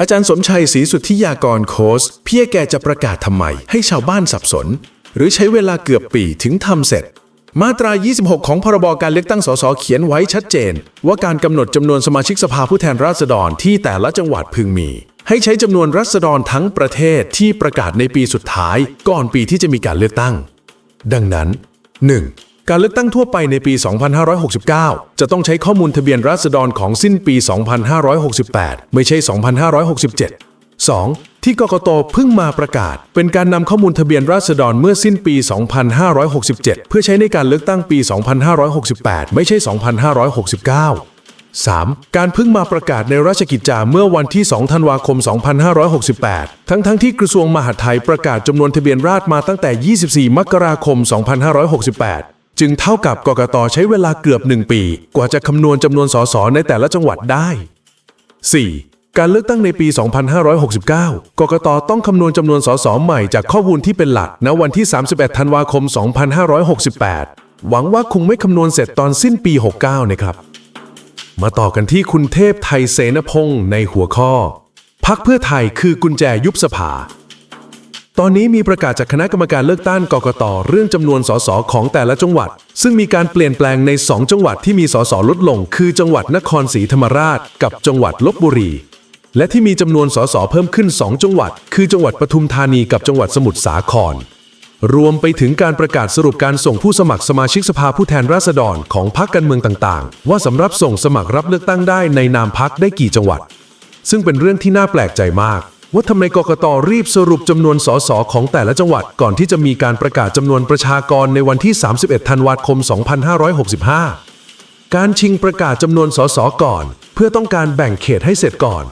อาจารย์สมชัยศรีสุทธิยากรโค้ชเพียแกจะประกาศทำไม ให้ชาวบ้านสับสน หรือใช้เวลาเกือบปีถึงทำเสร็จ มาตรา 26 ของพรบการเลือกตั้งสสเขียนไว้ชัดเจน ว่าการกำหนดจำนวนสมาชิกสภาผู้แทนราษฎรที่แต่ละจังหวัดพึงมี ให้ใช้จำนวนรัษฎรทั้งประเทศที่ประกาศในปีสุดท้าย ก่อนปีที่จะมีการเลือกตั้ง ดังนั้น 1. การเลือกตั้งทั่วไปในปี 2569 จะต้องใช้ข้อมูลทะเบียนราษฎรของสิ้นปี 2568 ไม่ใช่ 2567 2. ที่กกตเพิ่งมาประกาศ เป็นการนำข้อมูลทะเบียนราษฎรเมื่อสิ้นปี 2567 เพื่อใช้ในการเลือกตั้งปี 2568 ไม่ใช่ 2569 3. การเพิ่งมาประกาศในราชกิจจาเมื่อวันที่ 2 ธันวาคม 2568 ทั้งๆทที่กระทรวงมหาดไทยประกาศจำนวนทะเบียนราษฎรมาตั้งแต่ 24 มกราคม 2568 จึงเท่ากับกกตใช้เวลาเกือบ 1 ปี กว่าจะคำนวณจำนวนสสในแต่ละจังหวัดได้ 4. การเลือกตั้งในปี 2569 กกตต้องคำนวณจำนวนสสใหม่จากข้อมูลที่เป็นหลักณวันที่ 31 ธันวาคม 2568 หวังว่าคงไม่คำนวณเสร็จตอนสิ้นปี 69 นะครับ มาต่อกันที่คุณเทพไทยเสนพงศ์ในหัวข้อ พักเพื่อไทยคือกุญแจยุบสภา ตอนนี้มีประกาศจากคณะกรรมการเลือกตั้งกกตเรื่องจำนวนสสของแต่ละจังหวัด ซึ่งมีการเปลี่ยนแปลงใน 2 จังหวัดที่มีสสลดลง คือจังหวัดนครศรีธรรมราช กับจังหวัดลบบุรี และที่มีจำนวนสสเพิ่มขึ้น 2 จังหวัด คือจังหวัดปทุมธานีกับจังหวัดสมุทรสาคร รวมไปถึงการประกาศสรุปการส่งผู้สมัครสมาชิกสภาผู้แทนราษฎรของพรรคการเมืองต่างๆ ว่าสำหรับส่งสมัครรับเลือกตั้งได้ในนามพรรคได้กี่จังหวัด ซึ่งเป็นเรื่องที่น่าแปลกใจมาก ว่าทำไมกกตรีบสรุปจำนวนสสของแต่ละจังหวัด ก่อนที่จะมีการประกาศจำนวนประชากรในวันที่ 31 ธันวาคม 2565 การชิงประกาศจำนวนสสก่อน เพื่อต้องการแบ่งเขตให้เสร็จก่อน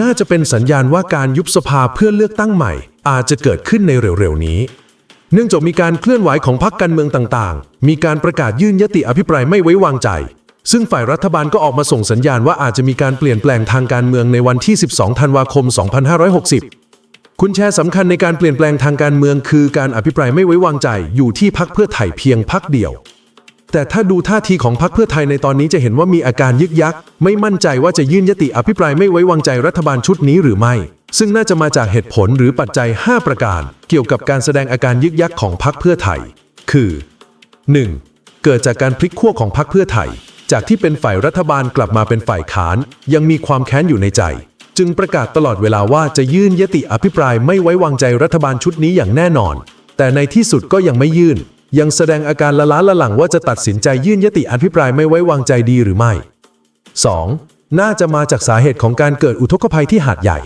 น่าจะเป็นสัญญาณว่าการยุบสภาเพื่อเลือกตั้งใหม่ อาจจะเกิดขึ้นในเร็วๆนี้ เนื่องจากมีการเคลื่อนไหวของพรรคการเมืองต่างๆ มีการประกาศยื่นยติอภิปรายไม่ไว้วางใจ ซึ่งฝ่ายรัฐบาลก็ออกมาส่งสัญญาณว่าอาจจะมีการเปลี่ยนแปลงทางการเมืองในวันที่ 12 ธันวาคม 2560 คุณแชร์สำคัญในการเปลี่ยนแปลงทางการเมืองคือการอภิปรายไม่ไว้วางใจอยู่ที่พรรคเพื่อไทยเพียงพรรคเดียว แต่ถ้าดูท่าทีของพรรคเพื่อไทยในตอนนี้จะเห็นว่ามีอาการยึกยัก ไม่มั่นใจว่าจะยื่นยติอภิปรายไม่ไว้วางใจรัฐบาลชุดนี้หรือไม่ ซึ่งน่าจะมาจากเหตุผลหรือปัจจัย 5 ประการ เกี่ยวกับการแสดงอาการยึกยักของพรรคเพื่อไทย คือ 1. เกิดจากการพลิกขั้วของพรรคเพื่อไทย จากที่เป็นฝ่ายรัฐบาลกลับมาเป็นฝ่ายค้าน ยังมีความแค้นอยู่ในใจ จึงประกาศตลอดเวลาว่าจะยื่นยติอภิปรายไม่ไว้วางใจรัฐบาลชุดนี้อย่างแน่นอน แต่ในที่สุดก็ยังไม่ยื่น ยังแสดงอาการละล้าละหลังว่าจะตัดสินใจยื่นยติอภิปรายไม่ไว้วางใจดีหรือไม่ 2. น่าจะมาจากสาเหตุของการเกิดอุทกภัยที่หาดใหญ่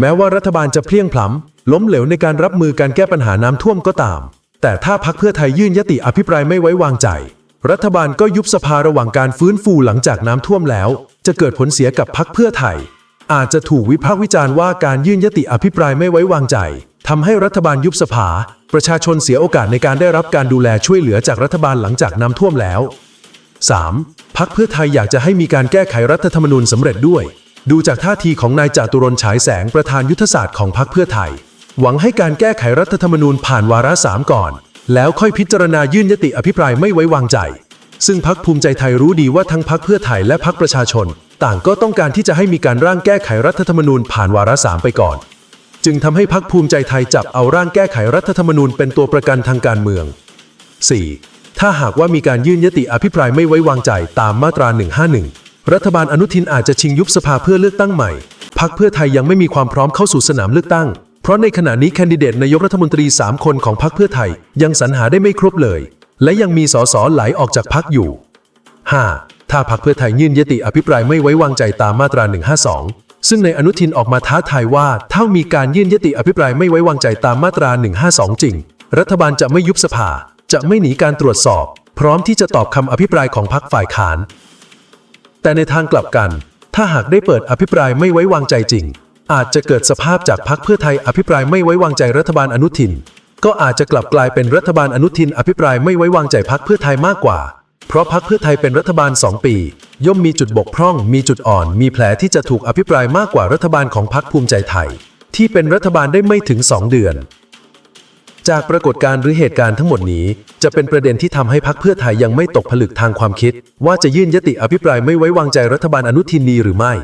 แม้ว่ารัฐบาลจะเพลียงพล้ำล้มเหลวในการรับมือการแก้ปัญหาน้ำท่วมก็ตาม แต่ถ้าพักเพื่อไทยยื่นยติอภิปรายไม่ไว้วางใจ รัฐบาลก็ยุบสภาระหว่างการฟื้นฟูหลังจากน้ำท่วมแล้ว จะเกิดผลเสียกับพักเพื่อไทย อาจจะถูกวิพากษ์วิจารณ์ว่าการยื่นยติอภิปรายไม่ไว้วางใจทำให้รัฐบาลยุบสภา ประชาชนเสียโอกาสในการได้รับการดูแลช่วยเหลือจากรัฐบาลหลังจากน้ำท่วมแล้ว 3. พักเพื่อไทยอยากจะให้มีการแก้ไขรัฐธรรมนูญสำเร็จด้วย ดูจากท่าทีของนายจตุรนฉายแสงประธานยุทธศาสตร์ของพักเพื่อไทย หวังให้การแก้ไขรัฐธรรมนูญผ่านวาระสามก่อน แล้วค่อยพิจารณายื่นยติอภิปรายไม่ไว้วางใจ ซึ่งพักภูมิใจไทยรู้ดีว่าทั้งพักเพื่อไทยและพักประชาชน ต่างก็ต้องการที่จะให้มีการร่างแก้ไขรัฐธรรมนูญผ่านวาระสามไปก่อน จึงทำให้พักภูมิใจไทยจับเอาร่างแก้ไขรัฐธรรมนูญเป็นตัวประกันทางการเมือง 4. ถ้าหากว่ามีการยื่นยติอภิปรายไม่ไว้วางใจตามมาตรา 151 รัฐบาลอนุทินอาจจะชิงยุบสภาเพื่อเลือกตั้งใหม่พักเพื่อไทยยังไม่มีความพร้อมเข้าสู่สนามเลือกตั้ง เพราะในขณะนี้แคนดิเดตนายกรัฐมนตรี 3 คนของพักเพื่อไทย ยังสรรหาได้ไม่ครบเลย และยังมีสสไหลออกจากพักอยู่ 5. ถ้าพักเพื่อไทยยื่นยติอภิปรายไม่ไว้วางใจตามมาตรา 152 ซึ่งในอนุทินออกมาท้าทายว่าถ้ามีการยื่นยติอภิปรายไม่ไว้วางใจตามมาตรา 152 จริง รัฐบาลจะไม่ยุบสภา จะไม่หนีการตรวจสอบ พร้อมที่จะตอบคำอภิปรายของพรรคฝ่ายค้าน แต่ในทางกลับกัน ถ้าหากได้เปิดอภิปรายไม่ไว้วางใจจริง อาจจะเกิดสภาพจากพรรคเพื่อไทยอภิปรายไม่ไว้วางใจรัฐบาลอนุทิน ก็อาจจะกลับกลายเป็นรัฐบาลอนุทิน อภิปรายไม่ไว้วางใจพรรคเพื่อไทยมากกว่า เพราะพรรคเพื่อไทยเป็นรัฐบาล 2 ปี ย่อมมีจุดบกพร่อง มีจุดอ่อน มีแผลที่จะถูกอภิปรายมากกว่ารัฐบาลของพรรคภูมิใจไทย ที่เป็นรัฐบาลได้ไม่ถึง 2 เดือน จากปรากฏการณ์หรือเหตุการณ์ทั้งหมดนี้ จะเป็นประเด็นที่ทำให้พักเพื่อไทยยังไม่ตกผลึกทางความคิด ว่าจะยื่นยติอภิปรายไม่ไว้วางใจรัฐบาลอนุทินนีหรือไม่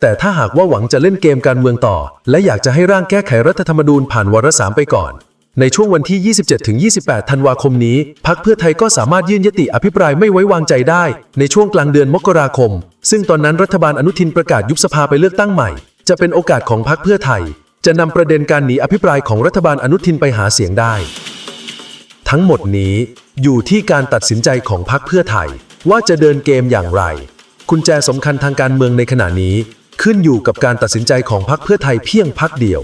แต่ถ้าหากว่าหวังจะเล่นเกมการเมืองต่อ และอยากจะให้ร่างแก้ไขรัฐธรรมนูญผ่านวาระสามไปก่อน ในช่วงวันที่ 27-28 ธันวาคมนี้ พักเพื่อไทยก็สามารถยื่นยติอภิปรายไม่ไว้วางใจได้ ในช่วงกลางเดือนมกราคม ซึ่งตอนนั้นรัฐบาลอนุทินประกาศยุบสภาไปเลือกตั้งใหม่ จะเป็นโอกาสของพักเพื่อไทย จะนำประเด็นการหนีอภิปรายของรัฐบาลอนุทินไปหาเสียงได้ ทั้งหมดนี้อยู่ที่การตัดสินใจของพรรคเพื่อไทย ว่าจะเดินเกมอย่างไร กุญแจสำคัญทางการเมืองในขณะนี้ ขึ้นอยู่กับการตัดสินใจของพรรคเพื่อไทยเพียงพรรคเดียว